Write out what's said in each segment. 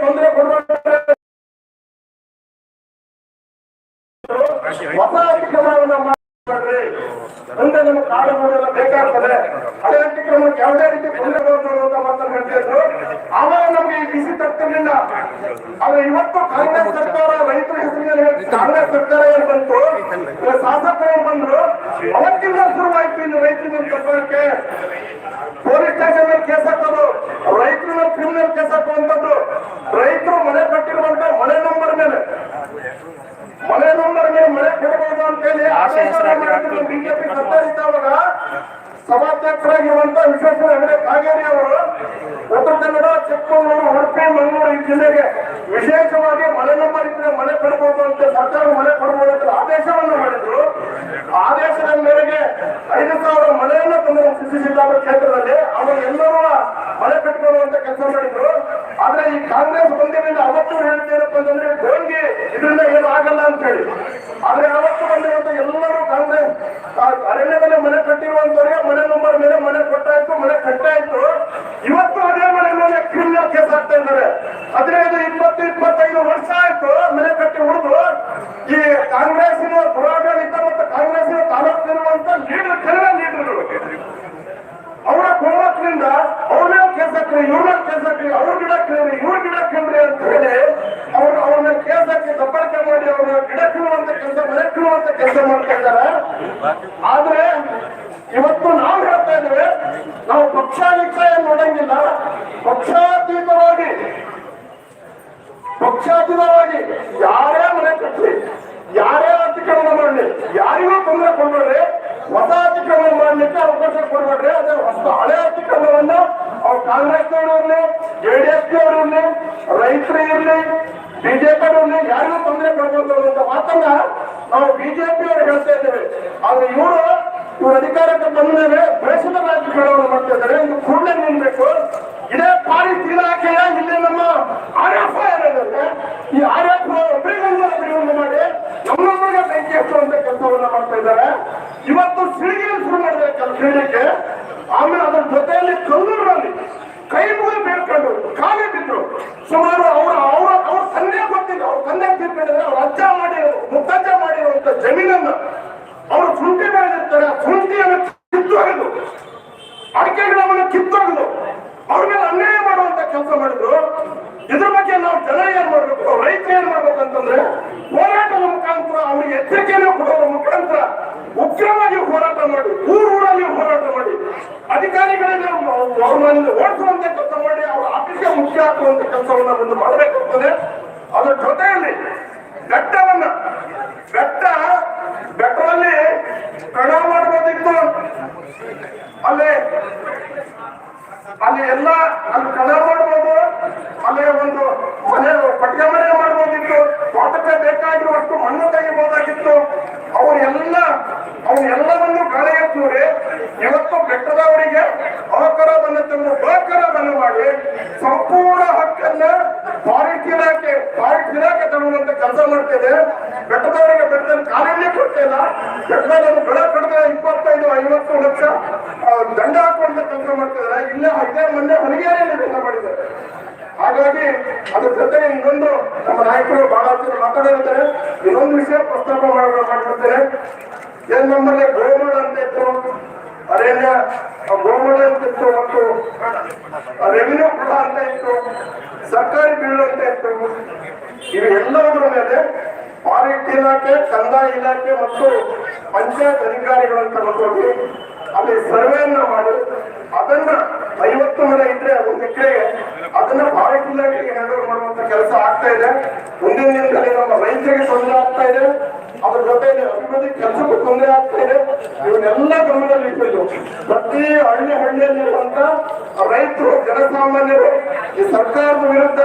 ತೊಂದರೆ ಕೊಡ್ಬೇಡ್ರಿ ಹೊಸ ಅತಿಕ್ರಮಣವನ್ನ ಮಾಡ್ರಿ ಮುಂದೆ ನಮ್ಮ ಕಾಡುಗಳೆಲ್ಲ ಬೇಕಾಗ್ತದೆ ಹಳೆ ಅತಿಕ್ರಮಣಕ್ಕೆ ಯಾವುದೇ ರೀತಿ ತೊಂದರೆ ಬರಬಾರದು ಅಂತ ಮಾತನ್ನು ಹೇಳ್ತಿದ್ರು ಆವಾಗ ನಮ್ಗೆ ಈ ಬಿಸಿ ತಪ್ಪಿರಲಿಲ್ಲ ಆದ್ರೆ ಇವತ್ತು ಕಾಂಗ್ರೆಸ್ ಸರ್ಕಾರ ರೈತರ ಹೆಸರಿನಲ್ಲಿ ಕಾಂಗ್ರೆಸ್ ಸರ್ಕಾರ ಏನ್ ಬಂತು ಈಗ ಶಾಸಕರು ಏನ್ ಬಂದ್ರು ಅವತ್ತಿಂದ ಶುರುವಾಯ್ತು ಇನ್ನು ರೈತರಿಗೆ ತಪ್ಪಕ್ಕೆ ಪೊಲೀಸ್ ಸ್ಟೇಷನ್ ಮೇಲೆ ಕೇಸ್ ಹಾಕೋದು ರೈತರ ಮೇಲೆ ಕ್ರಿಮಿನಲ್ ಕೇಸ್ ಹಾಕುವಂತದ್ದು ರೈತರು ಮನೆ ಕಟ್ಟಿರುವಂತ ಮನೆ ನಂಬರ್ ಮೇಲೆ ಮನೆ ನಂಬರ್ ಮೇಲೆ ಮನೆ ಕೊಡಬಹುದು ಅಂತ ಹೇಳಿ ಬಿಜೆಪಿ ಸರ್ಕಾರ ಇದ್ದವಾಗ ಸಭಾಧ್ಯಕ್ಷರಾಗಿರುವಂತ ವಿಶ್ವೇಶ್ವರ ಹೆಗಡೆ ಕಾಗೇರಿ ಅವರು ಉತ್ತರ ಕನ್ನಡ ಚಿಕ್ಕಮಗಳೂರು ಉಡುಪಿ ಮಂಗಳೂರು ಈ ಜಿಲ್ಲೆಗೆ ವಿಶೇಷವಾಗಿ ಮನೆ ಮಾಡಿದ್ರೆ ಮಳೆ ಕೊಡಬಹುದು ಅಂತ ಸರ್ಕಾರ ಮಳೆ ಕೊಡಬಹುದು ಅಂತ ಆದೇಶವನ್ನು ಮಾಡಿದ್ರು. ಆದೇಶದ ಮೇರೆಗೆ ಐದು ಸಾವಿರ ಮನೆಯನ್ನ ತಂದು ಸೃಷ್ಟಿಸಿದ್ದಾರೆ ಕ್ಷೇತ್ರದಲ್ಲಿ. ಅವರು ಎಲ್ಲರೂ ಮನೆ ಕಟ್ಕೊಳ್ಳುವಂತ ಕೆಲಸ ಮಾಡಿದ್ರು. ಆದ್ರೆ ಈ ಕಾಂಗ್ರೆಸ್ ಬಂದಿರಲಿಲ್ಲ ಅವತ್ತು ಹೇಳ್ತೇನಪ್ಪ ಅಂತಂದ್ರೆ ಗೋಲ್ಗೆ ಇದರಿಂದ ಏನು ಆಗಲ್ಲ ಅಂತ ಹೇಳಿ. ಆದ್ರೆ ಅವತ್ತು ಬಂದಿರುವಂತ ಎಲ್ಲರೂ ಕಾಂಗ್ರೆಸ್ ಅರಣ್ಯದಲ್ಲಿ ಮನೆ ಕಟ್ಟಿರುವಂತವರಿಗೆ ಮನೆ ನಂಬರ್ ಮೇಲೆ ಮನೆ ಕೊಟ್ಟಾಯ್ತು, ಮನೆ ಕಟ್ಟಾಯ್ತು. ಇವತ್ತು ಅದೇ ಮನೆ ಮೇಲೆ ಕ್ರಿಮಿನಲ್ ಕೇಸ್ ಆಗ್ತಾ ಇದ್ದಾರೆ. ಹದಿನೈದು ಇಪ್ಪತ್ತು ಇಪ್ಪತ್ತೈದು ವರ್ಷ ಆಯ್ತು ಮನೆ ಕಟ್ಟಿ ಉಳಿದು ಈ ಕಾಂಗ್ರೆಸ್ಸಿನ ದುರಾಡಳಿತ ಮತ್ತು ಕಾಂಗ್ರೆಸ್ಸಿನ ತಾಲೂಕಿರುವಂತ ಲೀಡರ್ ಕೆಲ ಲೀಡರ್ಗಳು ಅವರ ಕೋಮಕ್ರಿಂದ ಅವ್ರ ಮೇಲೆ ಕೇಸ್ ಹಾಕ್ರಿ ಇವ್ರ ಮೇಲೆ ಕೇಸ್ ಹಾಕ್ರಿ ಅವ್ರ ಗಿಡ ಕೇಳ್ರಿ ಇವ್ರ ಗಿಡ ಕೇಳ್ರಿ ಅಂತ ಹೇಳಿ ಅವ್ರು ಅವ್ರ ಮೇಲೆ ಕೇಸ್ ಹಾಕಿ ದಬ್ಬಾಳಿಕೆ ಮಾಡಿ ಅವ್ರ ಗಿಡ ಕೀಳುವಂತ ಕೆಲಸ ಮನೆ ಕೀಳುವಂತ ಕೆಲಸ ಮಾಡ್ತಾ ಇದ್ದಾರೆ ಆದ್ರೆ ಇವತ್ತು ನಾವು ಹೇಳ್ತಾ ಇದ್ದೇವೆ ನಾವು ಪಕ್ಷ ಗಿಕ್ಷ ಏನ್ ನೋಡಂಗಿಲ್ಲ ಪಕ್ಷಾತೀತವಾಗಿ ಪಕ್ಷಾತೀತವಾಗಿ ಯಾರೇ ಮನೆ ಕಟ್ಟಲಿ ಯಾರೇ ಅತಿಕ್ರಮಣ ಮಾಡಲಿ ಯಾರಿಗೂ ತೊಂದರೆ ಕೊಡಬೇಡ್ರಿ ಹೊಸ ಅತಿಕ್ರಮಣ ಮಾಡ್ಲಿಕ್ಕೆ ಅವಕಾಶ ಕೊಡಬೇಡ್ರಿ ಅದೇ ಹೊಸ ಹಳೆ ಅತಿಕ್ರಮಣವನ್ನ ಅವ್ರು ಕಾಂಗ್ರೆಸ್ನವರು ಇರ್ಲಿ ಜೆಡಿಎಸ್ ನವರು ಇರ್ಲಿ, ರೈತರು ಇರ್ಲಿ ಬಿಜೆಪಿ ಇರಲಿ, ಯಾರಿಗೂ ತೊಂದರೆ ಕೊಡಬಹುದು ಅಂತ ಮಾತನ್ನ ನಾವು ಬಿಜೆಪಿ ಅವರು ಹೇಳ್ತಾ ಇದ್ದೇವೆ. ಆದ್ರೆ ಇವರು ಇವರು ಅಧಿಕಾರಕ್ಕೆ ಬಂದ ಮೇಲೆ ದೇಶದ ರಾಜಕಾರಣವನ್ನು ಮಾಡ್ತಾ ಇದ್ದಾರೆ. ಇದು ಕೂಡಲೇ ನಿಲ್ಬೇಕು. ಇದೇ ಪಾರಿ ಇಲಾಖೆಯ ಇಲ್ಲಿ ನಮ್ಮ ಆರ್ ಎಫ್ ಏನಿದೆ ಈ ಆರ್ ಎಫ್ ಒಬ್ಬರಿಗೊಂದು ಮಾಡಿ ನಮ್ಮೊಬ್ಬರಿಗೆ ಬೆಂಕಿ ಹಚ್ಚುವಂತ ಕೆಲಸವನ್ನ ಮಾಡ್ತಾ ಇದ್ದಾರೆ. ಇವತ್ತು ಸಿಳಿಗೆ ಶುರು ಮಾಡಿದ ಕೆಲಸ ಆಮೇಲೆ ಅದರ ಜೊತೆಯಲ್ಲಿ ಕಲ್ಲೂರಿನಲ್ಲಿ ಕೈ ಮುಗಿದು ಬೇಡ್ಕೊಂಡು ಕಾಲೇ ಬಿದ್ರು ಸುಮಾರು ಅವರ ಅವರ ಅವ್ರ ತಂದೆ ಗೊತ್ತಿಲ್ಲ ಅವ್ರ ತಂದೆ ತೀರ್ಪಿಡಿದ್ರೆ ಅವ್ರ ಅಜ್ಜ ಮಾಡಿರೋ ಮುತ್ತಜ್ಜ ಮಾಡಿರುವಂತ ಜಮೀನನ್ನ ಅವರು ಶುಂಠಿ ಬೆಳೆದಿರ್ತಾರೆ ಆ ಶುಂಠಿಯನ್ನು ಕಿತ್ತೊಗೆದು ಅಡಿಕೆ ಗಿಡವನ್ನು ಕಿತ್ತೊಗೆದು ಅವ್ರ ಮೇಲೆ ಅನ್ಯಾಯ ಮಾಡುವಂತ ಕೆಲಸ ಮಾಡಿದ್ರು ಇದ್ರ ಬಗ್ಗೆ ನಾವು ಜನ ಏನ್ ಮಾಡ್ಬೇಕು ರೈತರು ಏನ್ ಮಾಡ್ಬೇಕು ಅಂತಂದ್ರೆ ಹೋರಾಟದ ಮುಖಾಂತರ ಅವರಿಗೆ ಎಚ್ಚರಿಕೆಯನ್ನು ಕೊಡುವ ಮುಖಾಂತರ ಉಗ್ರವಾಗಿ ಹೋರಾಟ ಮಾಡಿ ಊರೂರಲ್ಲಿ ಹೋರಾಟ ಮಾಡಿ ಅಧಿಕಾರಿಗಳಿಗೆ ಅವ್ರನ್ನ ಓಡಿಸುವಂತ ಕೆಲಸ ಮಾಡಿ ಅವರ ಆಫೀಸ್ಗೆ ಮುಖ್ಯ ಹಾಕುವಂತ ಕೆಲಸವನ್ನ ಒಂದು ಮಾಡಬೇಕಾಗ್ತದೆ ಅದರ ಜೊತೆಯಲ್ಲಿ ಬೆಟ್ಟವನ್ನ ಬೆಟ್ಟ ಬೆಟ್ಟದಲ್ಲಿ ಕಣ ಮಾಡಬಹುದಿತ್ತು ಅಲ್ಲಿ ಅಲ್ಲಿ ಎಲ್ಲ ಅಲ್ಲಿ ಕಣ ಮಾಡ್ಬೋದು, ಅಲ್ಲಿ ಒಂದು ಮನೆ ಪಟ್ಟಿಗೆ ಮನೆ ಮಾಡ್ಬೋದಿತ್ತು ತೋಟಕ್ಕೆ ಬೇಕಾಗಿರುವಷ್ಟು ಮಣ್ಣು ತೆಗಿಬಹುದಾಗಿತ್ತು ಅವರೆಲ್ಲ ಅವನ್ನೆಲ್ಲವನ್ನು ಗಾಳಿಗೆ ತೂರಿ, ಇವತ್ತು ಬೆಟ್ಟದವರಿಗೆ ಅಕರವನ್ನು ತಂದು ಬೇಕರವನ್ನು ಮಾಡಿ ಸಂಪೂರ್ಣ ಹಕ್ಕನ್ನ ಫಾರೆಸ್ಟ್ ಇಲಾಖೆ ಫಾರೆಸ್ಟ್ ಇಲಾಖೆ ತಗೊಳ್ಳುವಂತ ಕೆಲಸ ಮಾಡ್ತಿದೆ. ಬೆಟ್ಟದವರಿಗೆ ಬೆಟ್ಟದಲ್ಲಿ ಕಾಲಿಗೆ ಕೊಡ್ತಿಲ್ಲ. ಬೆಟ್ಟದಲ್ಲಿ ಬೆಳೆ ಕಡಿದ ಇಪ್ಪತ್ತೈದು, ಐವತ್ತು ಲಕ್ಷ ದಂಡ ಹಾಕುವಂತ ಕೆಲಸ ಮಾಡ್ತಿದ್ದಾರೆ. ಇಲ್ಲ ಹದಿನಾರು ಮಂದಿ ಹೊಲಿಗೆಯಲ್ಲಿ ದಂಡ ಮಾಡಿದ್ದಾರೆ. ಹಾಗಾಗಿ ಅದ್ರ ಜೊತೆ ಇನ್ನೊಂದು ನಮ್ಮ ನಾಯಕರು ಬಹಳ ಜನ ಮಾತಾಡಿರ್ತಾರೆ ಇನ್ನೊಂದು ವಿಷಯ ಪ್ರಸ್ತಾಪ ಮಾಡ- ಮಾಡ್ಬಿಡ್ತೇನೆ ಏನ್ ನಮ್ಮಲ್ಲಿ ಗೋಮಾಳ ಅಂತ ಇತ್ತು. ಅರಣ್ಯ ಗೋಮಳ ಅಂತ ಇತ್ತು ಮತ್ತು ರೆವಿನ್ಯೂ ಕೂಡ ಅಂತ ಇತ್ತು. ಸರ್ಕಾರಿ ಬೀಳು ಅಂತ ಇತ್ತು. ಇವೆಲ್ಲದರ ಮೇಲೆ ಫಾರೆಸ್ಟ್ ಇಲಾಖೆ, ಕಂದಾಯ ಇಲಾಖೆ ಮತ್ತು ಪಂಚಾಯತ್ ಅಧಿಕಾರಿಗಳಂತ ಬಂದೋಗಿ ಅಲ್ಲಿ ಸರ್ವೆಯನ್ನ ಮಾಡಿ, ಅದನ್ನ ಐವತ್ತು ಮನೆ ಇದ್ರೆ ಒಂದು ಎಕರೆಗೆ ಅದನ್ನ ಫಾರೆಸ್ಟ್ ಇಲಾಖೆಗೆ ಹ್ಯಾಂಡ್ ಮಾಡುವಂತ ಕೆಲಸ ಆಗ್ತಾ ಇದೆ. ಮುಂದಿನ ದಿನದಲ್ಲಿ ನಮ್ಮ ರೈತರಿಗೆ ತೊಂದರೆ ಆಗ್ತಾ ಇದೆ. ಅದ್ರ ಜೊತೆಗೆ ಅಭಿವೃದ್ಧಿ ಕೆಲಸಕ್ಕೂ ತೊಂದರೆ ಆಗ್ತಾ ಇದೆ. ಇವನ್ನೆಲ್ಲ ಗಮನದಲ್ಲಿ ಇಟ್ಟಿದ್ದು ಪ್ರತಿ ಹಳ್ಳಿ ಹಳ್ಳಿಯಲ್ಲಿರುವಂತ ರೈತರು, ಜನಸಾಮಾನ್ಯರು ಈ ಸರ್ಕಾರದ ವಿರುದ್ಧ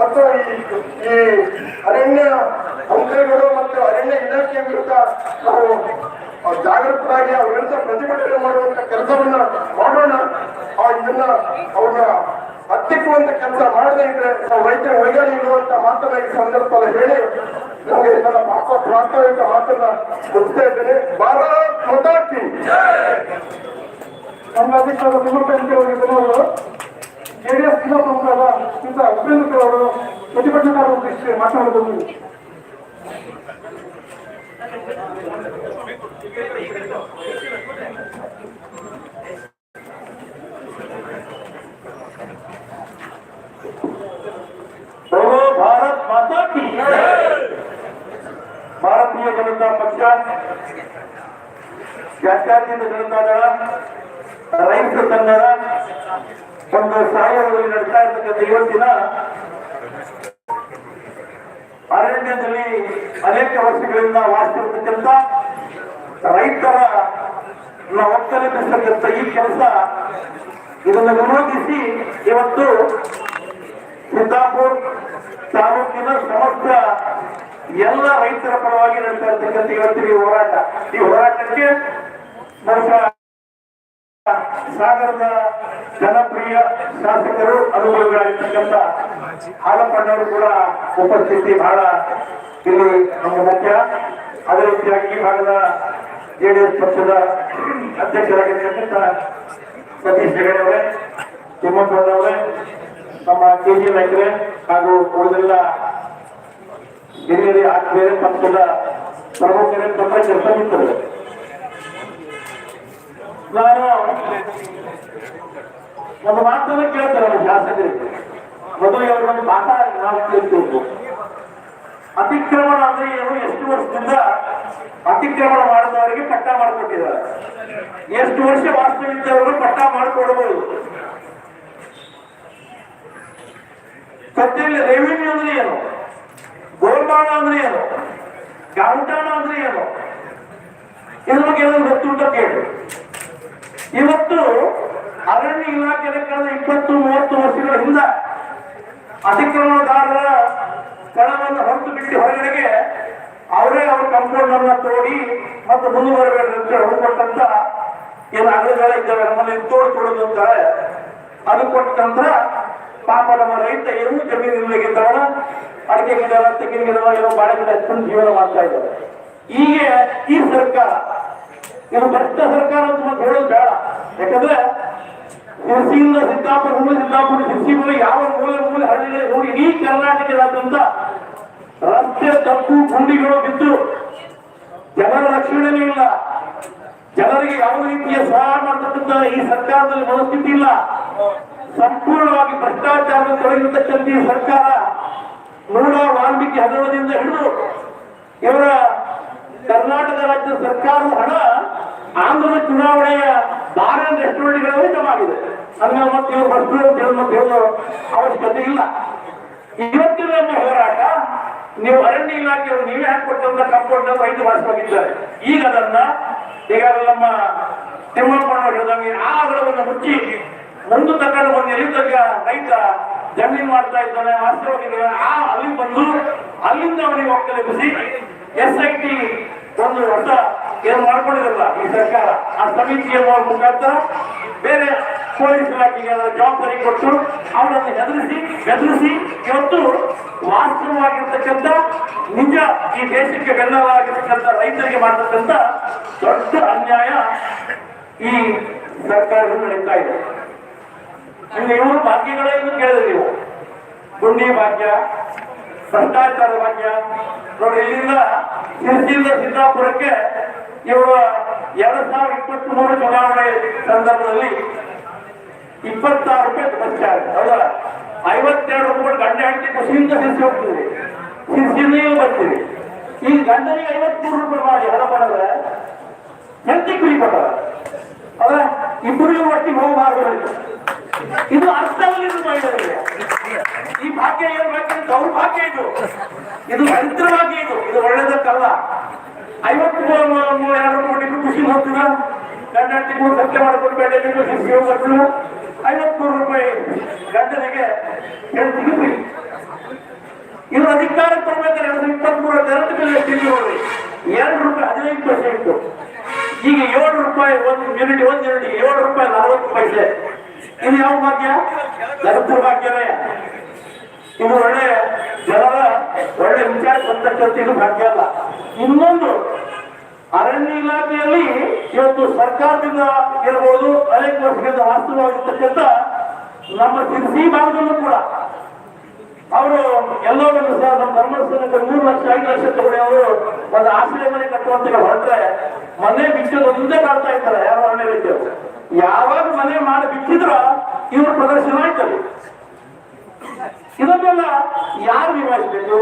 ಮತ್ತು ಈ ಈ ಅರಣ್ಯ ಮಂತ್ರಿಗಳು ಮತ್ತು ಅರಣ್ಯ ಇಲಾಖೆಯ ವಿರುದ್ಧ ನಾವು ಆ ಜಾಗೃತರಾಗಿ ವಿರುದ್ಧ ಪ್ರತಿಭಟನೆ ಮಾಡುವಂತ ಕೆಲಸವನ್ನ ಮಾಡೋಣ. ಆ ಇದನ್ನ ಅವ್ರನ್ನ ಹತ್ತಿಕ್ಕುವಂತ ಕೆಲಸ ಮಾಡದೇ ಇದ್ರೆ ನಾವು ವೈದ್ಯ ವೈಜ್ಞಾನಿಕರು ಅಂತ ಮಾತನ್ನ ಈ ಸಂದರ್ಭದಲ್ಲಿ ಹೇಳಿ ನಮಗೆ ನನ್ನ ಪಾಪ ಪ್ರಾಸ್ತಾವಿಕ ಮಾತನ್ನ ಮುಗಿಸ್ತಾ ಇದ್ದೇನೆ. ಭಾರತ್ ಮತಾಕಿ ನಮ್ಮ ಅಧಿಕಾರ ಸುಮಂತ್ರಿಗಳು ಜೆಡಿಎಸ್ ಜಿಲ್ಲಾ ಪ್ರಮುಖರಾದ ಇಂಥ ಅಭಿವೃದ್ಧಿ ಅವರು ಪ್ರತಿಭಟನಾಕಾರರ ದೃಷ್ಟಿಯಲ್ಲಿ ಮಾತನಾಡಬಹುದು. ಭಾರತೀಯ ಜನತಾ ಪಕ್ಷ ಜಾತ್ಯಾತೀತ ಜನತಾ ದಳ ರೈತ ಸಂಘದ ಒಂದು ಸಹಯೋಗದಲ್ಲಿ ನಡೆಸ್ತಾ ಇರ್ತಕ್ಕಂಥ ಇವತ್ತಿನ ಅರಣ್ಯದಲ್ಲಿ ಅನೇಕ ವರ್ಷಗಳಿಂದ ವಾಸಿಸಿರ್ತಕ್ಕಂಥ ರೈತರ ಒಕ್ಕಲಿಪಿಸ್ತಕ್ಕಂಥ ಈ ಕೆಲಸ ಇದನ್ನು ವಿರೋಧಿಸಿ ಇವತ್ತು ಸಿದ್ದಾಪುರ ತಾಲೂಕಿನ ಸಮಸ್ತ ಎಲ್ಲ ರೈತರ ಪರವಾಗಿ ನಡೀತಾ ಇರ್ತಕ್ಕಂಥ ಇವತ್ತಿನ ಹೋರಾಟ. ಈ ಹೋರಾಟಕ್ಕೆ ಬಹುಶಃ ಸಾಗರದ ಜನಪ್ರಿಯ ಶಾಸಕರು ಅನುಭವಿಗಳಾಗಿರ್ತಕ್ಕಂಥ ಹಾಲಪ್ಪಣ್ಣವರು ಕೂಡ ಉಪಸ್ಥಿತಿ ಬಹಳ ಇಲ್ಲಿ ನಮ್ಮ ಮುಖ್ಯ. ಅದೇ ರೀತಿಯಾಗಿ ಈ ಭಾಗದ ಜೆಡಿಎಸ್ ಪಕ್ಷದ ಅಧ್ಯಕ್ಷರಾಗಿರ್ತಕ್ಕಂಥ ಸತೀಶ್ ಹೆಗಡೆಯವರೇ, ತಿಮ್ಮಪ್ಪನವರೇ, ನಮ್ಮ ಕೆ ಜಿ ನಾಯ್ಕರೆ ಹಾಗೂ ಉಳಿದೆಲ್ಲ ಹಿರಿಯರೇ ಆತ್ಮೀಯ ಪಕ್ಷದ ಪ್ರಮುಖರೇ ತಮ್ಮ ಕೆಲಸ ನಿಂತರು ನಾನು ಒಂದು ಮಾತನ್ನ ಕೇಳ್ತಾರೆ ನಮ್ಮ ಶಾಸಕರಿಗೆ ಮೊದಲಿಗೆ ನಮ್ಮ ಮಾತಾ ನಾವು ಅತಿಕ್ರಮಣ ಅಂದ್ರೆ ಏನು? ಎಷ್ಟು ವರ್ಷದಿಂದ ಅತಿಕ್ರಮಣ ಮಾಡಿದವರಿಗೆ ಪಟ್ಟ ಮಾಡಿಕೊಟ್ಟಿದ್ದಾರೆ. ಎಷ್ಟು ವರ್ಷ ವಾಸ್ತವಿದ್ದವರು ಪಟ್ಟ ಮಾಡಿಕೊಡಬಹುದು ಸದ್ಯದಲ್ಲಿ ರೆವಿನ್ಯೂ ಅಂದ್ರೆ ಏನು? ಗೋಲ್ಮಾಣ ಅಂದ್ರೆ ಏನು? ಗಾಂಟಾಣ ಅಂದ್ರೆ ಏನು? ಇದ್ರ ಬಗ್ಗೆ ಏನಾದ್ರು ಗೊತ್ತುಂಟ ಕೇಳಿ. ಇವತ್ತು ಅರಣ್ಯ ಇಲಾಖೆ ಕಳೆದ ಇಪ್ಪತ್ತು ಮೂವತ್ತು ವರ್ಷಗಳ ಹಿಂದ ಅತಿಕ್ರಮಣದಾರರ ಸ್ಥಳವನ್ನು ಹೊರತು ಬಿಟ್ಟು ಹೊರಗಡೆಗೆ ಅವರೇ ಅವ್ರ ಕಂಪೌಂಡ್ ಅನ್ನ ತೋಡಿ ಮತ್ತು ಮುಂದುವರಬೇಡ ಅಂತ ಹೇಳಿ ಕೊಟ್ಟಂತ ಏನು ಅಗಲಗಳ ಇದ್ದಾವೆ ನಮ್ಮಲ್ಲಿ ತೋಡ್ ಕೊಡೋದು ಅಂತಾರೆ ಅದು ಕೊಟ್ಟಂತ್ರ ಪಾಪ ನಮ್ಮ ರೈತ ಏನು ಜಮೀನು ಇಲ್ಲಗಿದ್ದವನ ಅಡಿಕೆ ಗಿಡ, ತೆಂಗಿನ ಗಿಡ, ಏನೋ ಬಾಳೆ ಗಿಡ ಹಚ್ಕೊಂಡು ಜೀವನ ಮಾಡ್ತಾ ಇದ್ದಾರೆ ಹೀಗೆ ಈ ಸರ್ಕಾರ ಇದು ಭ್ರಷ್ಟ ಸರ್ಕಾರ ಅಂತ ಮತ್ತೆ ಹೇಳೋದು ಬೇಡ. ಯಾಕಂದ್ರೆ ಶಿರ್ಸಿಯಿಂದ ಸಿದ್ದಾಪುರ ಮೂಲ ಸಿದ್ದಾಪುರ, ಶಿರ್ಸಿ ಯಾವ ಮೂಲೆ ಮೂಲೆ ಹಳ್ಳಿ ನೋಡಿ ಇಡೀ ಕರ್ನಾಟಕದಾದ್ಯಂತ ರಸ್ತೆ ತಪ್ಪು ಗುಂಡಿಗಳು ಬಿದ್ದು ಜನರ ರಕ್ಷಣೆನೂ ಇಲ್ಲ. ಜನರಿಗೆ ಯಾವ ರೀತಿಯ ಸಹಾಯ ಮಾಡತಕ್ಕಂತ ಈ ಸರ್ಕಾರದಲ್ಲಿ ಮನಸ್ಥಿತಿ ಇಲ್ಲ. ಸಂಪೂರ್ಣವಾಗಿ ಭ್ರಷ್ಟಾಚಾರದಲ್ಲಿ ತೊಡಗಿರತಕ್ಕಂತ ಈ ಸರ್ಕಾರ ಮೂಲ ವಾಲ್ಮೀಕಿ ಹಗರಣದಿಂದ ಹಿಡಿದು ಇವರ ಕರ್ನಾಟಕ ರಾಜ್ಯ ಸರ್ಕಾರದ ಹಣ ಆಂಧ್ರದ ಚುನಾವಣೆಯ ಬಾರ ರೆಸ್ಟೋರೆಂಟ್ಗಳಲ್ಲಿ ಆಗಿದೆ ಹಂಗ ಮತ್ತೆ ಇವರು ಬರ್ತೀವಿ ಅಂತ ಹೇಳಿ ಮತ್ತೆ ಹೇಳೋ ಅವಶ್ಯಕತೆ ಇಲ್ಲ. ಇವತ್ತಿನ ನಮ್ಮ ಹೋರಾಟ. ನೀವು ಅರಣ್ಯ ಇಲಾಖೆಯವರು ನೀವೇ ಹಾಕೊಟ್ಟಂತ ಕಂಪೌಂಡ್ ರೈತ ಮಾಡಿಸ್ಕೊಂಡಿದ್ದಾರೆ ಈಗ ಅದನ್ನ ಈಗ ನಮ್ಮ ತಿಮ್ಮಪ್ಪನವರು ಹೇಳಿದಂಗೆ ಆ ಹಗರವನ್ನು ಮುಚ್ಚಿ ಮುಂದೆ ತಗೊಂಡು ಬಂದು ಎಲ್ಲಿ ತನಕ ರೈತ ಜಮೀನ್ ಮಾಡ್ತಾ ಇದ್ದಾನೆ ವಾಸ್ತವವಾಗಿ ಆ ಅಲ್ಲಿ ಬಂದು ಅಲ್ಲಿಂದ ಅವನಿಗೆ ಒಕ್ಕಲಿಪಿಸಿ ಎಸ್ ಐ ಟಿ ಒಂದು ಹೊಸ ಏನು ಮಾಡ್ಕೊಂಡಿರಲ್ಲ ಈ ಸರ್ಕಾರ? ಆ ಸಮಿತಿಯ ಮುಖಾಂತರ ಬೇರೆ ಪೊಲೀಸ್ ಇಲಾಖೆಗೆ ಜವಾಬ್ದಾರಿ ಕೊಟ್ಟು ಅವರನ್ನು ಹೆದರಿಸಿ, ಬೆದರಿಸಿ ಇವತ್ತು ವಾಸ್ತವವಾಗಿರ್ತಕ್ಕಂಥ ನಿಜ ಈ ದೇಶಕ್ಕೆ ಬೆನ್ನಲಾಗಿರ್ತಕ್ಕಂಥ ರೈತರಿಗೆ ಮಾಡತಕ್ಕಂಥ ದೊಡ್ಡ ಅನ್ಯಾಯ ಈ ಸರ್ಕಾರದಲ್ಲಿ ನಡೀತಾ ಇದೆ. ನಿಮ್ಗೆ ಇವರು ಇನ್ನು ಕೇಳಿದ್ರಿ ನೀವು. ಗುಂಡಿ ಭಾಗ್ಯ, ಭ್ರಷ್ಟಾಚಾರ ಭಾಗ್ಯ. ನೋಡಿ ಇಲ್ಲಿಂದ ಸಿದ್ದಾಪುರಕ್ಕೆ ಇವರು ಎರಡ್ ಸಾವಿರದ ಇಪ್ಪತ್ತ್ ಮೂರು ಚುನಾವಣೆ ಸಂದರ್ಭದಲ್ಲಿ ಇಪ್ಪತ್ತಾರು ರೂಪಾಯಿ ಬಸ್ ಚಾರ್ಜ್ ಹೌದಾ? ಐವತ್ತೆರಡು ರೂಪಾಯಿ ಗಂಡ ಹೆಂಡತಿ ಖುಷಿಯಿಂದ ಸಿಸಿ ಹೋಗ್ತೀವಿ ಶಿರ್ಸಿಯಿಂದ ಬರ್ತೀವಿ ಈ ಗಂಡನಿಗೆ ಐವತ್ಮೂರು ರೂಪಾಯಿ ಮಾಡಿ ಹಣ ಮಾಡಿದ್ರೆ ಹೆಂಡತಿ ಕುರಿ ಕೊಟ್ಟಾರ ಅದ ಇಬ್ಬರಿಗೂ ಒಟ್ಟಿಗೆ ಹೋಗಬಾರ್ದು ಇದು ಅರ್ಥವಲ್ಲಿದ್ದು ಮಹಿಳೆಯರಿಗೆ. ಈ ಭಾಗ್ಯ ಏನು ಬೇಕಂದ್ರೆ ಸೌಭಾಗ್ಯ ಇದು. ಇದು ದರಿದ್ರ ಭಾಗ್ಯ ಇದು ಇದು ಒಳ್ಳೇದಕ್ಕಲ್ಲ. ಐವತ್ತು ಎರಡು ಕೋಟಿ ಖುಷಿ ಹೋಗ್ತೀರ ಗಂಡಂಟಿ ಮೂರು ಸತ್ಯ ಮಾಡ್ಕೊಂಡು ಬೇಡ ಶಿಕ್ಷೆ ಹೋಗ್ಬಿಟ್ಟು ಐವತ್ಮೂರು ರೂಪಾಯಿ ಗಂಡನಿಗೆ ಹೆಂಡತಿಗೆ ಇವರು ಅಧಿಕಾರ ಕೊಡ್ಬೇಕಾದ್ರೆ ಎರಡು ಇಪ್ಪತ್ಮೂರು ಕರೆಂಟ್ ಬಿಲ್ ಎಷ್ಟಿದೆ ನೋಡಿ. ಎರಡು ರೂಪಾಯಿ ಹದಿನೈದು ಪೈಸೆ ಇತ್ತು. ಈಗ ಏಳು ರೂಪಾಯಿ ಒಂದು ಯೂನಿಟ್ ಒಂದು ಯೂನಿಟ್ ಏಳು ರೂಪಾಯಿ ನಲವತ್ತು ಪೈಸೆ. ಇದು ಯಾವ ಭಾಗ್ಯ? ದರಿದ್ರ ಭಾಗ್ಯವೇ. ಇದು ಒಳ್ಳೆ ಜನರ ಒಳ್ಳೆ ವಿಚಾರ ಬಂದಕ್ಕಂತ ಇದು ಭಾಗ್ಯ ಅಲ್ಲ. ಇನ್ನೊಂದು, ಅರಣ್ಯ ಇಲಾಖೆಯಲ್ಲಿ ಇವತ್ತು ಸರ್ಕಾರದಿಂದ ಇರಬಹುದು ಅನೇಕ ವರ್ಷದಿಂದ ವಾಸ್ತವವಾಗಿರ್ತಕ್ಕಂಥ ನಮ್ಮ ಸಿರ್ಸಿ ಭಾಗದಲ್ಲೂ ಕೂಡ ಅವರು ಎಲ್ಲೋ ಒಂದು ಸಹ ನಮ್ಮ ಧರ್ಮಸ್ಥಾನಕ್ಕೆ ಮೂರು ಲಕ್ಷ, ಐದು ಲಕ್ಷ ತಗೊಂಡು ಅವರು ಒಂದು ಆಶ್ರಯ ಮನೆ ಕಟ್ಟುವಂತ ಹೊರಟ್ರೆ ಮನೆ ಬಿಚ್ಚೋದು ಒಂದೇ ಕಾಡ್ತಾ ಇರ್ತಾರೆ ಯಾರು ಅರಣ್ಯ ಯಾವಾಗ ಮನೆ ಮಾಡಿ ಬಿಚ್ಚಿದ್ರ ಇವ್ರ ಪ್ರದರ್ಶನ ಆಯ್ತಲ್ಲಿ. ಯಾರು ನಿಭಾಯಿಸಬೇಕು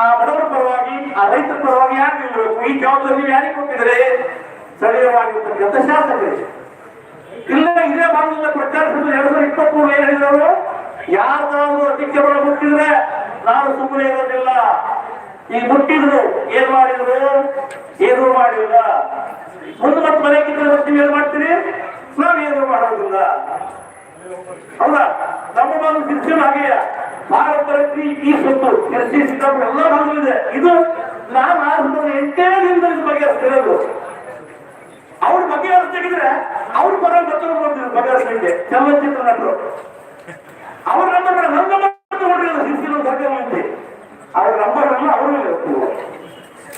ಆ ಬಡವರ ಪರವಾಗಿ, ಆ ರೈತರ ಪರವಾಗಿ ಯಾರು ನಿಲ್ಬೇಕು ಈ ಜವಾಬ್ದಾರಿ ನೀವು ಯಾರಿಗೆ ಕೊಟ್ಟಿದ್ರೆ ಸ್ಥಳೀಯವಾಗಿರ್ತಕ್ಕಂಥ ಶಾಸಕರಿಗೆ. ಇಲ್ಲ, ಇದೇ ಭಾಗದಿಂದ ಪ್ರಚಾರ ಸಭೆ ಎರಡ್ ಸಾವಿರದ ಇಪ್ಪತ್ತ್ ಮೂರು ಏನ್ ಹೇಳಿದವರು ಯಾರ್ದಾದ್ರು ಮುಟ್ಟಿದ್ರೆ ನಾವು ಸುಮ್ಮನೆ ಇರೋದಿಲ್ಲ. ಈ ಮುಟ್ಟಿದ್ರು. ಏನ್ ಮಾಡಿದ್ರು? ಏನೂ ಮಾಡಿಲ್ಲ. ಮುಂದೆ ಮತ್ತೆ ಮನೆ ಕಿತ್ತರೆ ನೀವು ಏನ್ ಮಾಡ್ತೀರಿ? ನಾವು ಏನು ಮಾಡೋದಿಲ್ಲ. ಹೌದಾ? ನಮ್ಮ ಮನಸ್ಸು ಹಾಗೆಯೇ. ಭಾರತದಲ್ಲಿ ಈ ಸ್ವತ್ತು ಕೃಷಿ ಸಿದ್ದಾಪುರ ಎಲ್ಲ ಭಾಗದಲ್ಲಿದೆ ಇದು. ನಾನು ಆರು ಎಂಟೇ ದಿನದಲ್ಲಿ ಇದು ಬಗೆಹರಿಸ್ತಿರೋದು ಅವ್ರ ಬಗೆಹರಿಸ್ತಿದ್ರೆ ಅವ್ರ ಪರ ನೋಡ್ತಿದ್ರು ಬಗೆಹರಿಸಲಿಕ್ಕೆ ಚಲನಚಿತ್ರ ನಟರು. ಅವ್ರ ನಂಬರ್ ನನ್ನ ನೋಡ್ರಿ ಶಿಕ್ಷಣ ಸರ್ಕಾರ ಅವ್ರ ನಂಬರ್ ಅವರು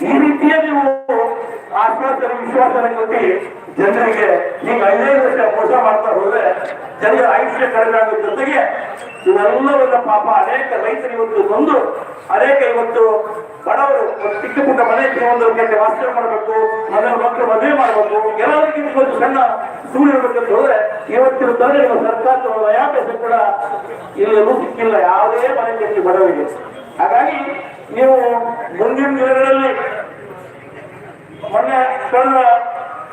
ಈ ರೀತಿಯ ನೀವು ಆಶ್ವಾಸನೆ ವಿಶ್ವಾಸನೆ ಕೊಟ್ಟು ಜನರಿಗೆ ಈಗ ಐದೈದು ವರ್ಷ ಮೋಸ ಮಾಡ್ತಾ ಹೋದ್ರೆ ಜನರ ಆಯುಷ್ಯ ಕಡಿಮೆ ಆಗೋ ಜೊತೆಗೆ ಇವೆಲ್ಲವನ್ನ ಪಾಪ ಅನೇಕ ರೈತರು ಇವತ್ತು ಬಂದು, ಅನೇಕ ಇವತ್ತು ಬಡವರು, ಒಂದು ಚಿಕ್ಕ ಪುಟ್ಟ ಮನೆ ಒಂದು ಗಂಟೆ ವಾಸ್ತವ ಮಾಡಬೇಕು ಮನೆಯ ಮಕ್ಕಳು ಮದುವೆ ಮಾಡಬೇಕು ಎಲ್ಲದಕ್ಕಿಂತ ಇವತ್ತು ಸಣ್ಣ ಸೂರ್ಯ ಅಂತ ಹೋದ್ರೆ ಇವತ್ತಿನ ತಂದೆ ನಿಮ್ಮ ಸರ್ಕಾರದ ಯಾಕೆ ಕೂಡ ಇಲ್ಲಿ ಸಿಕ್ಕಿಲ್ಲ, ಯಾವುದೇ ಮನೆ ಕಟ್ಟಿ ಬಡವರಿಗೆ. ಹಾಗಾಗಿ ನೀವು ಮುಂದಿನ ದಿನಗಳಲ್ಲಿ ಮೊನ್ನೆ ತನ್ನ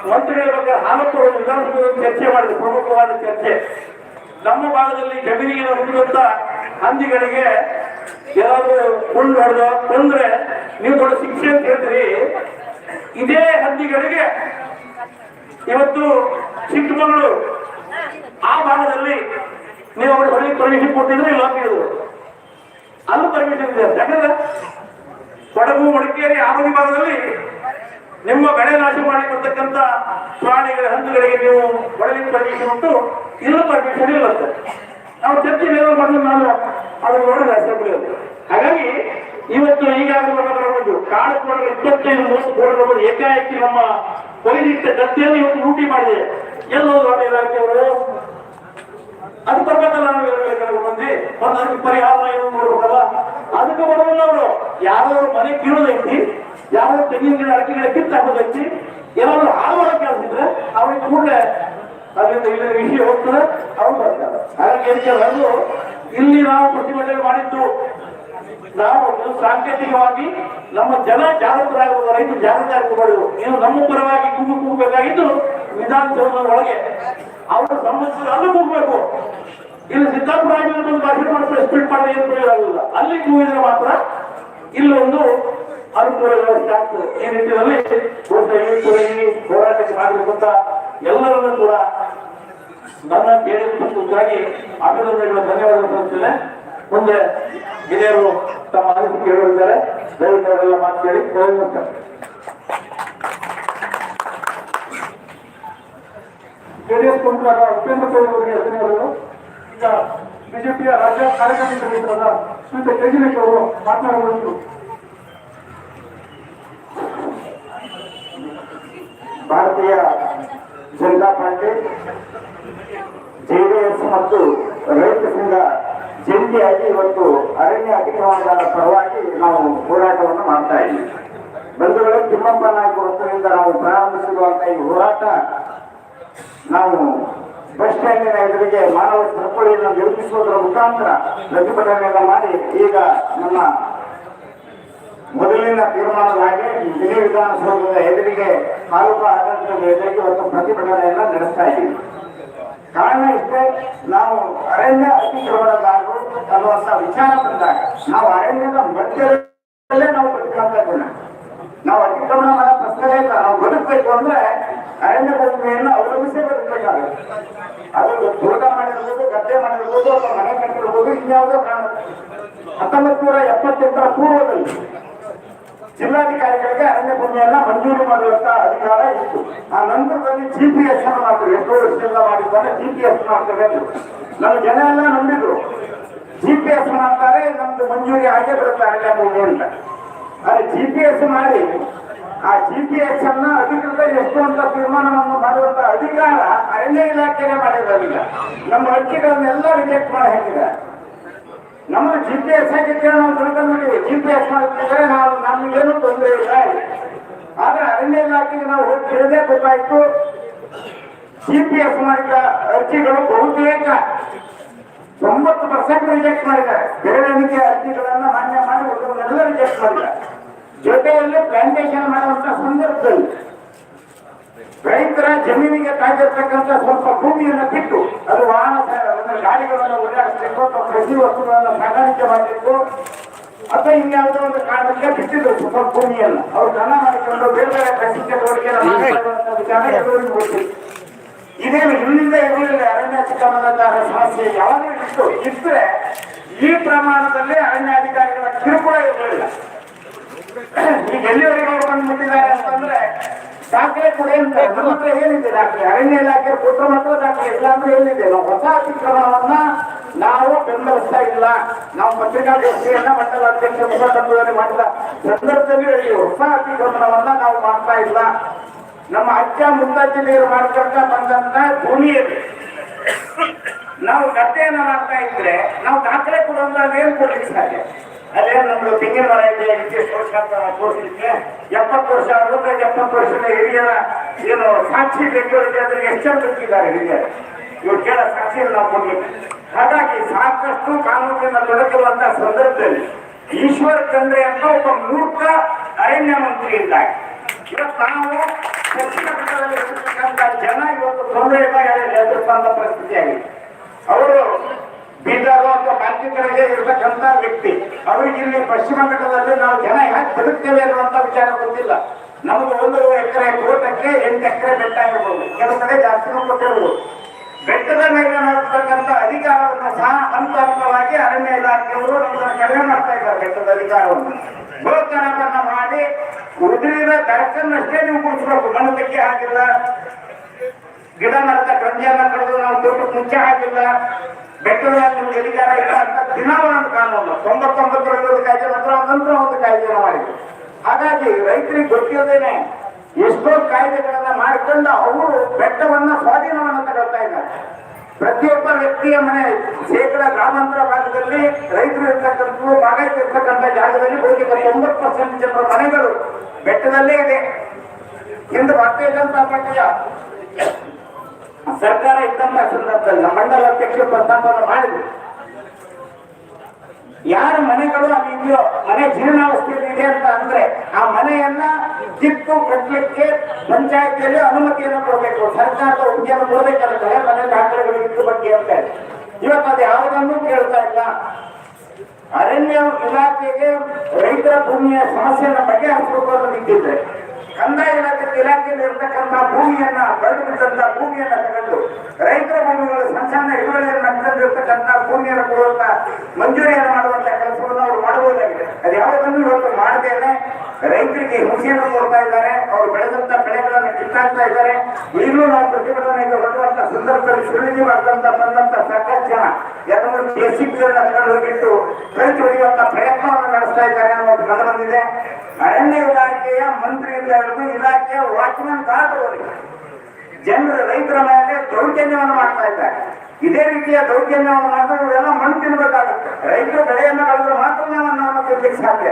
ಮಂತ್ರಿಗಳ ಬಗ್ಗೆ ಹಾಲಪ್ಪರು ವಿಧಾನಸಭೆಯಲ್ಲಿ ಚರ್ಚೆ ಮಾಡಿದ ಪ್ರಮುಖವಾದ ಚರ್ಚೆ. ನಮ್ಮ ಭಾಗದಲ್ಲಿ ಜಮೀನಿಗೆ ಹುಟ್ಟಿದಂತ ಹಂದಿಗಳಿಗೆ ಯಾರಾದ್ರೂ ಹುಲ್ಲು ಹೊಡೆದು ತಂದ್ರೆ, ನೀವು ದೊಡ್ಡ ಶಿಕ್ಷೆ ಅಂತ ಹೇಳ್ತೀರಿ. ಇದೇ ಹಂದಿಗಳಿಗೆ ಇವತ್ತು ಚಿಕ್ಕಮಗಳೂರು, ಆ ಭಾಗದಲ್ಲಿ ನೀವು ಅವರು ಹೊರಗೆ ಪರ್ಮಿಷನ್ ಕೊಟ್ಟಿದ್ರೆ ಇಲ್ಲ ಹಾಕಿದ್ರು ಅಲ್ಲೂ ಪರ್ಮಿಷನ್ ಇದೆ. ಯಾಕಂದ್ರೆ ಕೊಡಗು, ಮಡಿಕೇರಿ ಆರೋಗ್ಯ ಭಾಗದಲ್ಲಿ ನಿಮ್ಮ ಬೆಳೆ ನಾಶ ಮಾಡಿ ಬರ್ತಕ್ಕಂಥ ಪ್ರಾಣಿಗಳ ಹಂತಗಳಿಗೆ ನೀವು ಒಳಗಿನ ಪರ್ಮಿಷನ್ ಉಂಟು ಇಲ್ಲ ಪರ್ಮಿಷನ್ ಇಲ್ಲಂತೆ ನಾವು ಚರ್ಚೆ ಏನೋ ಮಾಡಿದ್ರೆ ನಾನು ಅದನ್ನು ನೋಡಿದ್ರೆ ಅಸೆಂಬ್ಲಿ ಹಾಗಾಗಿ ಇವತ್ತು ಈಗಾಗಲೇ ಒಂದು ಕಾಡು ಕೋಣಗಳು ಇಪ್ಪತ್ತೈದು ಮೂವತ್ತು ಕೋಣಗಳು ಏಕಾಏಕಿ ನಮ್ಮ ಕೊಯ್ದಿಟ್ಟ ಗದ್ದೆಯನ್ನು ಇವತ್ತು ಲೂಟಿ ಮಾಡಿದೆ. ಎಲ್ಲೋ ದೊಡ್ಡ ಇಲಾಖೆಯವರು ಅದು ಬರ್ಬೇಕಲ್ಲ ನಾವು ಕೆಲವು ಮಂದಿ ಒಂದು ಪರಿಹಾರ ಏನು ನೋಡ್ಬೇಕಲ್ಲ? ಅದಕ್ಕೆ ಬರೋದಿಲ್ಲ ಅವರು. ಯಾರೋ ಮನೆ ಕೀಳೋದೈತಿ ಯಾರೋ ತೆಂಗಿನ ಗಿಡ ಅಡಿಕೆ ಗಿಡ ಕಿತ್ತು ಹಾಕೋದೈತಿ ಏನಾದ್ರು ಹಾಳು ಮಾಡಕ್ಕೆ ಕೇಳ್ತಿದ್ರೆ ಅವ್ರಿಗೆ ಕೂಡಲೇ ಅದರಿಂದ ಇಲ್ಲಿ ವಿಷಯ ಹೋಗ್ತದೆ ಅವ್ರು ಬರ್ತಾರೆ. ಹಾಗಾಗಿ ಕೇಳೋದು ಇಲ್ಲಿ ನಾವು ಪ್ರತಿಭಟನೆ ಮಾಡಿದ್ದು, ನಾವು ಸಾಂಕೇತಿಕವಾಗಿ ನಮ್ಮ ಜನ ಜಾಗೃತರಾಗುವುದು ರೈತರು ಜಾಗೃತರಾಗಬಹುದು ನೀವು ನಮ್ಮ ಪರವಾಗಿ ಕೂಗು ಕೂಗಬೇಕಾಗಿದ್ದು ವಿಧಾನಸೌಧದ ಒಳಗೆ. ಅವರ ಸಂಬಂಧಿಸಿದ ಅಲ್ಲೂ ಹೋಗ್ಬೇಕು. ಇಲ್ಲಿ ಸಿದ್ದಾಪುರ ಆಗಿರೋದು ಒಂದು ಭಾಷಣ ಮಾಡ್ತಾರೆ ಸ್ಪೀಡ್ ಮಾಡಿ ಏನು ಪ್ರಯೋಜನ ಅಲ್ಲಿ ಕೂಗಿದ್ರೆ ಮಾತ್ರ ಇಲ್ಲಿ ಒಂದು ಅನುಕೂಲ ವ್ಯವಸ್ಥೆ ಆಗ್ತದೆ. ಈ ನಿಟ್ಟಿನಲ್ಲಿ ಈ ತುಳಸಿ ಹೋರಾಟಕ್ಕೆ ಮಾಡಬೇಕು ಎಲ್ಲರನ್ನೂ ಕೂಡ ನನ್ನ ಕೇಳಿದಾಗಿ ಅಭಿನಂದನೆಗಳು ಧನ್ಯವಾದ ಮುಂದೆ ಹಿರಿಯರು ತಮ್ಮ ಅನಿಸಿಕೆ ಹೇಳಿದ್ದಾರೆ ದಯವಿಟ್ಟು ಮಾತು ಕೇಳಿ. ನಮಸ್ಕಾರ. ಜೆಡಿಎಸ್ ಪ್ರಮುಖರಾದ ಉಪೇಂದ್ರ ಅವರಿಗೆ ಧನ್ಯವಾದಗಳು ಈಗ ಬಿಜೆಪಿಯ ರಾಜ್ಯ ಕಾರ್ಯಕಾರಿ ಸಮಿತಿಯಾದ ಶ್ರೀಯುತ ಕೆಜಿನೇಶ್ ಅವರು ಮಾತನಾಡುವಂತರು ಭಾರತೀಯ ಜನತಾ ಪಾರ್ಟಿ, ಜೆಡಿಎಸ್ ಮತ್ತು ರೈತ ಸಂಘ ಜಂಟಿಯಾಗಿ ಇವತ್ತು ಅರಣ್ಯ ಅತಿಕ್ರಮಣದ ಪರವಾಗಿ ನಾವು ಹೋರಾಟವನ್ನು ಮಾಡ್ತಾ ಇದ್ದೀವಿ. ಬಂಧುಗಳು ತಿಮ್ಮಪ್ಪ ನಾಯಕ ವೃತ್ತದಿಂದ ನಾವು ಪ್ರಾರಂಭಿಸಿರುವಂತಹ ಈ ಹೋರಾಟ ನಾವು ಬಸ್ ಸ್ಟ್ಯಾಂಡಿನ ಎದುರಿಗೆ ಮಾನವ ಸರಪಳಿಯನ್ನು ನಿರ್ಮಿಸುವುದರ ಮುಖಾಂತರ ಪ್ರತಿಭಟನೆಯನ್ನು ಮಾಡಿ, ಈಗ ನಮ್ಮ ಮೊದಲಿನ ತೀರ್ಮಾನದ ಹಾಗೆ ಮಿನಿ ವಿಧಾನಸೌಧದ ಎದುರಿಗೆ ತಾಲೂಕು ಆಡಳಿತದ ಎದುರಿಗೆ ಒಂದು ಪ್ರತಿಭಟನೆಯನ್ನು ನಡೆಸ್ತಾ ಇದ್ದೀವಿ. ಕಾರಣ ಇಷ್ಟೇ, ನಾವು ಅರಣ್ಯ ಅತಿಕ್ರಮಣಗಾರರು ಅನ್ನುವಂತ ವಿಚಾರ ಬಂದಾಗ ನಾವು ಅರಣ್ಯದ ಮಧ್ಯದಲ್ಲೇ ನಾವು ಬದುಕಂತ ನಾವು ಅತಿಕ್ರಮಣ ಮಾಡೋ ಪ್ರಶ್ನೆ ನಾವು ಬದುಕಬೇಕು ಅಂದ್ರೆ ಅರಣ್ಯ ಭೂಮಿಯನ್ನು ಅವಲಂಬಿಸೇ ಬದುಕಬೇಕಾಗುತ್ತೆ ಅದು ತೋಟ ಮಾಡಿರ್ಬೋದು ಗದ್ದೆ ಮಾಡಿರ್ಬೋದು ಅಥವಾ ಮನೆ ಕಟ್ಟಿರ್ಬೋದು ಇನ್ಯಾವುದೋ ಕಾರಣ. ಹತ್ತೊಂಬತ್ತು ನೂರ ಎಪ್ಪತ್ತೆಂಟರ ಪೂರ್ವದಲ್ಲಿ ಜಿಲ್ಲಾಧಿಕಾರಿಗಳಿಗೆ ಅರಣ್ಯ ಭೂಮಿಯನ್ನ ಮಂಜೂರು ಮಾಡುವಂತ ಅಧಿಕಾರ ಇತ್ತು. ಆ ನಂತರದಲ್ಲಿ ಜಿ ಪಿ ಎಸ್ ಅನ್ನು ಮಾಡ್ತೀವಿ. ಎಷ್ಟೋ ವರ್ಷದಿಂದ ಪಿ ಎಸ್ ಮಾಡ್ತೇವೆ ಅಂತ. ನಮ್ಮ ಜನ ಎಲ್ಲ ನಂಬಿದ್ರು. ಜಿಪಿಎಸ್ ಮಾಡ್ತಾರೆ, ನಮ್ದು ಮಂಜೂರಿ ಆಗೇ ಬರುತ್ತೆ ಅರಣ್ಯ ಭೂಮಿ ಅಂತ ಆದ್ರೆ ಜಿಪಿಎಸ್ ಮಾಡಿ ಆ ಜಿ ಪಿ ಎಸ್ ಅನ್ನ ಅಧಿಕೃತ ಎಷ್ಟು ಅಂತ ತೀರ್ಮಾನವನ್ನು ಮಾಡುವಂತ ಅಧಿಕಾರ ಅರಣ್ಯ ಇಲಾಖೆಗೆ ಮಾಡಿರೋದಿಲ್ಲ. ನಮ್ಮ ಅರ್ಜಿಗಳನ್ನೆಲ್ಲ ರಿಜೆಕ್ಟ್ ಮಾಡಿ ಹಾಕಿದ್ದಾರೆ ನಮ್ಮ ಜಿ ಪಿ ಎಸ್ ಆಗಿದ್ದೇವೆ ನಾವು ಜಿ ಪಿ ಎಸ್ ಮಾಡಿದ್ರೆ ನಾವು ನಮ್ಗೇನು ತೊಂದರೆ ಇಲ್ಲ. ಆದ್ರೆ ಅರಣ್ಯ ಇಲಾಖೆಗೆ ನಾವು ಹೋಗಿ ಕೇಳದೆ ಗೊತ್ತಾಯ್ತು. ಜಿ ಪಿ ಎಸ್ ಮಾಡಿದ ಅರ್ಜಿಗಳು ಬಹುತೇಕ ತೊಂಬತ್ತು ಪರ್ಸೆಂಟ್ ರಿಜೆಕ್ಟ್ ಮಾಡಿದ್ದಾರೆ. ಬೇರೆ ಅರ್ಜಿಗಳನ್ನ ಮಾನ್ಯ ಮಾಡಿ ಉಳಿದವನ್ನೆಲ್ಲ ರಿಜೆಕ್ಟ್ ಮಾಡಿದ್ದಾರೆ. ಜೊತೆಯಲ್ಲಿ ಪ್ಲಾಂಟೇಶನ್ ಮಾಡುವಂತ ಸಂದರ್ಭದಲ್ಲಿ ರೈತರ ಜಮೀನಿಗೆ ತಾಗಿರ್ತಕ್ಕಂಥ ಸ್ವಲ್ಪ ಭೂಮಿಯನ್ನು ಬಿಟ್ಟು ಅದು ವಾಹನ ಅಂದ್ರೆ ಗಾಡಿಗಳನ್ನು ಓಡಾಡಿಸಬೇಕು ಅಥವಾ ಕೃಷಿ ವಸ್ತುಗಳನ್ನು ಸಾಗಾಣಿಕೆ ಮಾಡಬೇಕು. ಅಥವಾ ಇನ್ಯಾವುದೋ ಒಂದು ಕಾರಣಕ್ಕೆ ಬಿಟ್ಟಿದ್ರು ಸ್ವಲ್ಪ ಭೂಮಿಯನ್ನು. ಅವರು ದನ ಮಾಡಿಕೊಂಡು ಬೇರೆ ಬೇರೆ ಕೃಷಿ ಚಟುವಟಿಕೆಯನ್ನು ಮಾಡುವಂತ ವಿಚಾರ ಎಲ್ಲರಿಗೂ ಗೊತ್ತಿತ್ತು ಇದೇನು ಇಲ್ಲಿಂದ ಇರಲಿಲ್ಲ ಅರಣ್ಯ ಚಿಕ್ಕಮಗಳೂರ ಸಮಸ್ಯೆ ಯಾವಾಗಲೂ ಇತ್ತು. ಇದ್ರೆ ಈ ಪ್ರಮಾಣದಲ್ಲಿ ಅರಣ್ಯಾಧಿಕಾರಿಗಳ ಕಿರುಕುಳ ಇರಲಿಲ್ಲ. ಈಗ ಎಲ್ಲಿವರೆಗೆ ಬಂದ್ಬಿಟ್ಟಿದ್ದಾರೆ ಅಂತಂದ್ರೆ ದಾಖಲೆ ಕೂಡ ನಮ್ಮ ಹತ್ರ ಏನಿದೆ ದಾಖಲೆ ಅರಣ್ಯ ಇಲಾಖೆ ಕೊಟ್ಟರೆ ಮಾತ್ರ ದಾಖಲೆ ಇಲ್ಲ ಅಂದ್ರೆ ಏನಿದೆ? ನಾವು ಹೊಸ ಅತಿಕ್ರಮಣವನ್ನ ನಾವು ಬೆಂಬಲಿಸ್ತಾ ಇಲ್ಲ. ನಾವು ಪತ್ರಿಕಾಗೋಷ್ಠಿಯನ್ನ ಮಂಡಲ ಅಧ್ಯಕ್ಷ ಮುಖಂಡತ್ವದಲ್ಲಿ ಮಾಡಿದ ಸಂದರ್ಭದಲ್ಲಿ ಹೊಸ ಅತಿಕ್ರಮಣವನ್ನ ನಾವು ಮಾಡ್ತಾ ಇಲ್ಲ. ನಮ್ಮ ಅಜ್ಜ ಮುತ್ತಜ್ಜನಿಯರು ಮಾಡ್ಕೊಂಡ ಬಂದಂತ ಭೂಮಿಯಲ್ಲಿ ನಾವು ಗದ್ದೆಯನ್ನ ಮಾಡ್ತಾ ಇದ್ರೆ ನಾವು ದಾಖಲೆ ಕೊಡುವಂತ ಏನ್ ಕೊಡ್ಲಿಕ್ಕೆ ಸಾಧ್ಯ? ಅದೇನು ನಮ್ದು ತೆಂಗಿನ ಮರ ಇದೆ ಇಷ್ಟು ವರ್ಷ ಅಂತ ತೋರಿಸಲಿಕ್ಕೆ ಎಪ್ಪತ್ತು ವರ್ಷ ನೂರ ಎಪ್ಪತ್ತು ವರ್ಷದ ಹಿರಿಯರ ಏನು ಸಾಕ್ಷಿ ಬೆಂಗಳೂರಿಗೆ ಅಂದ್ರೆ ಎಷ್ಟು ಬಿಟ್ಟಿದ್ದಾರೆ ಹಿರಿಯರು? ಇವ್ರು ಕೇಳ ಸಾಕ್ಷಿಯನ್ನು ನಾವು ಕೊಡ್ಲಿಕ್ಕೆ ಹಾಗಾಗಿ ಸಾಕಷ್ಟು ಕಾನೂನಿನ ತೊಡಗಿರುವಂತಹ ಸಂದರ್ಭದಲ್ಲಿ ಈಶ್ವರ್ ಚಂದ್ರ ಎಂಬ ಒಬ್ಬ ಮೂರ್ಖ ಅರಣ್ಯ ಮಂತ್ರಿ ಇದ್ದಾಗ ಇವತ್ತು ನಾವು ಜನ ಇವತ್ತು ತೊಂದರೆ ಎದುರಿಸುವಂತ ಪರಿಸ್ಥಿತಿ ಆಗಿದೆ. ಅವರು ಬೀದರ್ ಅಥವಾ ಕಡೆಗೆ ಇರತಕ್ಕಂತ ವ್ಯಕ್ತಿ. ಅವರಿಗೆ ಇಲ್ಲಿ ಪಶ್ಚಿಮ ಘಟ್ಟದಲ್ಲಿ ನಾವು ಜನ ಯಾಕೆ ಬದುಕ್ತೇವೆ ಅನ್ನುವಂತ ವಿಚಾರ ಗೊತ್ತಿಲ್ಲ. ನಮ್ಗೆ ಒಂದು ಎಕರೆ ತೋಟಕ್ಕೆ ಎಂಟು ಎಕರೆ ಬೆಟ್ಟ ಇರಬಹುದು ಕೆಲವು ಕಡೆ ಜಾಸ್ತಿ ಕೊಟ್ಟಿರುವುದು ಬೆಟ್ಟದ ಮೇಲೆ ಮಾಡತಕ್ಕಂತ ಅಧಿಕಾರವನ್ನು ಸಹ ಹಂತ ಹಂತವಾಗಿ ಅರಣ್ಯ ಇಲಾಖೆಯವರು ನಮ್ಮನ್ನು ಕಡಿಮೆ ಮಾಡ್ತಾ ಇದ್ದಾರೆ ಬೆಟ್ಟದ ಅಧಿಕಾರವನ್ನು. ಗೋಕರಣವನ್ನ ಮಾಡಿ ಉದುರಿದ ಬೆಳಕನ್ನಷ್ಟೇ ನೀವು ಕುಡಿಸ್ಬೇಕು. ಮನದಕ್ಕೆ ಆಗಿಲ್ಲ ಗಿಡ ಮರದ ಗಂಜಿಯನ್ನ ಕಡಿದು ನಾವು ತೋಟಕ್ಕೆ ಮುಂಚೆ ಹಾಕಿಲ್ಲ ಬೆಟ್ಟದ ನಿಮ್ಗೆ ಅಧಿಕಾರ ಇಲ್ಲ ಅಂತ ದಿನ ಒಂದು ಕಾನೂನು. ತೊಂಬತ್ತೊಂಬತ್ತರಲ್ಲಿ ಒಂದು ಕಾಯ್ದೆ ನಂತರ ನಂತರ ಒಂದು ಕಾಯ್ದೆಯನ್ನು ಮಾಡಿದ್ರು ಹಾಗಾಗಿ ರೈತರಿಗೆ ಗೊತ್ತಿರೋದೇನೆ, ಎಷ್ಟೋ ಕಾಯ್ದೆಗಳನ್ನ ಮಾಡಿಕೊಂಡು ಅವರು ಬೆಟ್ಟವನ್ನ ಸ್ವಾಧೀನವನ್ನ ತಗೊಳ್ತಾ ಇದ್ದಾರೆ. ಪ್ರತಿಯೊಬ್ಬ ವ್ಯಕ್ತಿಯ ಮನೆ, ಶೇಕಡ ಗ್ರಾಮಾಂತರ ಭಾಗದಲ್ಲಿ ರೈತರು ಇರ್ತಕ್ಕಂಥ ಬಾಗಾಯತ ಇರ್ತಕ್ಕಂಥ ಜಾಗದಲ್ಲಿ ಬಹುತೇಕ ತೊಂಬತ್ತು ಪರ್ಸೆಂಟ್ ಜನರ ಮನೆಗಳು ಬೆಟ್ಟದಲ್ಲೇ ಇದೆ. ಎಂದು ಭಾರತೀಯ ಜನತಾ ಸರ್ಕಾರ ಇದ್ದಂತ ಸಂದರ್ಭದಲ್ಲಿ ಮಂಡಲ ಅಧ್ಯಕ್ಷರು ಪ್ರಸ್ತಾಪವನ್ನು ಮಾಡಿದ್ರು. ಯಾರ ಮನೆಗಳು ಅಲ್ಲಿ ಇದೆಯೋ, ಮನೆ ಜೀರ್ಣಾವಸ್ಥೆಯಲ್ಲಿ ಇದೆ ಅಂತ ಅಂದ್ರೆ ಆ ಮನೆಯನ್ನ ಕಿತ್ತು ಕಟ್ಟಲಿಕ್ಕೆ ಪಂಚಾಯತಿಯಲ್ಲಿ ಅನುಮತಿಯನ್ನು ಕೊಡಬೇಕು. ಸರ್ಕಾರದ ಉದ್ಯಮ ಕೊಡಬೇಕಾಗುತ್ತೆ ಮನೆ ದಾಖಲೆಗಳು ಇದ್ರ ಬಗ್ಗೆ ಅಂತ. ಇವತ್ತು ಅದು ಯಾವುದನ್ನು ಕೇಳ್ತಾ ಇಲ್ಲ. ಅರಣ್ಯ ಇಲಾಖೆಗೆ ರೈತರ ಭೂಮಿಯ ಸಮಸ್ಯೆಯನ್ನು ಬಗೆಹರಿಸಬೇಕು ಅಂತ ನಿಂತಿದ್ರೆ ಕಂದಾಯ ಇಲಾಖೆ ಇಲಾಖೆಯಲ್ಲಿ ಇರತಕ್ಕಂಥ ಭೂಮಿಯನ್ನ ಬೆಳೆದು ಭೂಮಿಯನ್ನ ತಗೊಂಡು ರೈತರ ಭೂಮಿಗಳು ಸಣ್ಣ ಸಣ್ಣ ಹಿಡುವಳಿಯನ್ನ ನಂತರದಿರ್ತಕ್ಕಂಥ ಭೂಮಿಯನ್ನು ಕೊಡುವಂತ ಮಂಜೂರಿಯನ್ನು ಮಾಡುವಂತ ಕೆಲಸವನ್ನು ಅವರು ಮಾಡಬಹುದಾಗಿದೆ. ಅದು ಇವತ್ತು ಮಾಡದೇನೆ ರೈತರಿಗೆ ಹಿಂಸೆಯನ್ನು ಕೊಡ್ತಾ ಇದ್ದಾರೆ, ಅವರು ಬೆಳೆದಂತ ಬೆಳೆಗಳನ್ನು ಕಿತ್ತಾಕ್ತಾ ಇದ್ದಾರೆ. ಈಗಲೂ ನಾವು ಪ್ರತಿಭಟನೆಗೆ ಬರುವಂತ ಸಂದರ್ಭದಲ್ಲಿ ಸುರುಳಿ ಮಾಡ್ಕೊಂತ ಬಂದಂತ ಸಾಕಷ್ಟು ಜನ ಯಾಕಂದ್ರೆ ಜೆಸಿಬಿಗಳನ್ನ ತಗೊಂಡು ಹೋಗಿಟ್ಟು ರೈತ ಹೊಡೆಯುವಂತ ಪ್ರಯತ್ನವನ್ನು ನಡೆಸ್ತಾ ಇದ್ದಾರೆ ಅನ್ನೋದು ಕಂಡು ಬಂದಿದೆ. ಅರಣ್ಯ ಇಲಾಖೆಯ ಮಂತ್ರಿಯಿಂದ ಹಿಡಿದು ಇಲಾಖೆಯ ವಾಚ್ಮನ್ ಗಾರ್ಡ್ವರೆಗೆ ಜನರು ರೈತರ ಮೇಲೆ ದೌರ್ಜನ್ಯವನ್ನು ಮಾಡ್ತಾ ಇದ್ದಾರೆ. ಇದೇ ರೀತಿಯ ದೌರ್ಜನ್ಯವನ್ನು ಮಾಡಿದ್ರೆ ಇವರೆಲ್ಲ ಮಣ್ಣು ತಿನ್ಬೇಕಾಗುತ್ತೆ. ರೈತರು ಬೆಳೆಯನ್ನು ಬೆಳೆದ್ರೆ ಮಾತ್ರ ನಾವು ತಿನ್ಲಿಕ್ಕೆ ಸಾಧ್ಯ.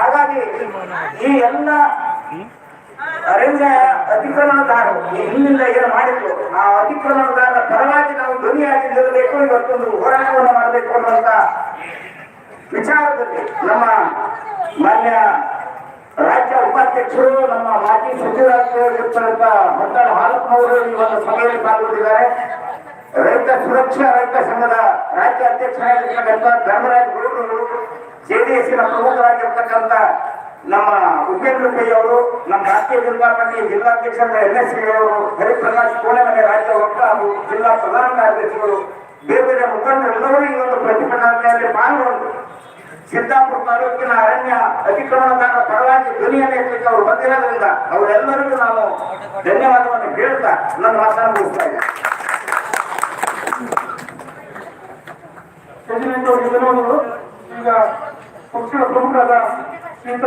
ಹಾಗಾಗಿ ಈ ಎಲ್ಲ ಅರಣ್ಯ ಅತಿಕ್ರಮಣದಾರರು, ಈ ಹಿಂದಿನಿಂದ ಏನು ಮಾಡಿದ್ರು, ಆ ಅತಿಕ್ರಮಣದಾರರ ಪರವಾಗಿ ನಾವು ಧ್ವನಿಯಾಗಿ ನಿಲ್ಲಬೇಕು, ಇವತ್ತೊಂದು ಹೋರಾಟವನ್ನು ಮಾಡಬೇಕು ಅನ್ನುವಂತ ವಿಚಾರದಲ್ಲಿ ನಮ್ಮ ಮಾನ್ಯ ರಾಜ್ಯ ಉಪಾಧ್ಯಕ್ಷರು, ನಮ್ಮ ಮಾಜಿ ಸಚಿವರಾಗಿರ್ತಕ್ಕಂಥ ಹೊನ್ನಾಳ ಹಾಲಪ್ಪನವರು ಈ ಒಂದು ಸಭೆಯಲ್ಲಿ ಪಾಲ್ಗೊಂಡಿದ್ದಾರೆ. ರೈತ ಸುರಕ್ಷಾ, ರೈತ ಸಂಘದ ರಾಜ್ಯ ಅಧ್ಯಕ್ಷರಾಗಿರ್ತಕ್ಕಂಥ ಧರ್ಮರಾಜ್ ಗುರುಗಳು ಜೆಡಿಎಸ್ನ ಪ್ರಮುಖರಾಗಿರ್ತಕ್ಕಂಥ ನಮ್ಮ ಉಪೇಂದ್ರ ಪೈ ಅವರು, ನಮ್ಮ ರಾಷ್ಟ್ರೀಯ ಜನತಾ ಪಾರ್ಟಿ ಜಿಲ್ಲಾಧ್ಯಕ್ಷ ಎನ್ ಎಸ್ ಅವರು, ಹರಿಪ್ರಕಾಶ್ ಕೋಣೆಮನೆ ರಾಜ್ಯ ವಕ್ತಾರರು ಜಿಲ್ಲಾ ಪ್ರಧಾನ ಕಾರ್ಯದರ್ಶಿಗಳು, ಬೇರೆ ಬೇರೆ ಮುಖಂಡರೆಲ್ಲರೂ ಈ ಒಂದು ಪ್ರತಿಭಟನೆಯಲ್ಲಿ ಪಾಲ್ಗೊಂಡು ಸಿದ್ದಾಪುರ ತಾಲೂಕಿನ ಅರಣ್ಯ ಅತಿಕ್ರಮಣದಾರರ ಪರವಾಗಿ ಧ್ವನಿಯನ್ನು ಎತ್ತಲಿಕ್ಕೆ ಅವರು ಬಂದಿರೋದ್ರಿಂದ ಅವರೆಲ್ಲರಿಗೂ ನಾನು ಧನ್ಯವಾದವನ್ನು ಹೇಳ್ತಾ ನನ್ನ ಮಾತನ್ನು ಇದ್ದೇನೆ. ಯಜಮಾನ್ ಅವರಿಗೆ ಧನ್ಯವಾದಗಳು ಈಗ ಪಕ್ಷದ ಪ್ರಮುಖರಾದ ಶ್ರೀಯುತ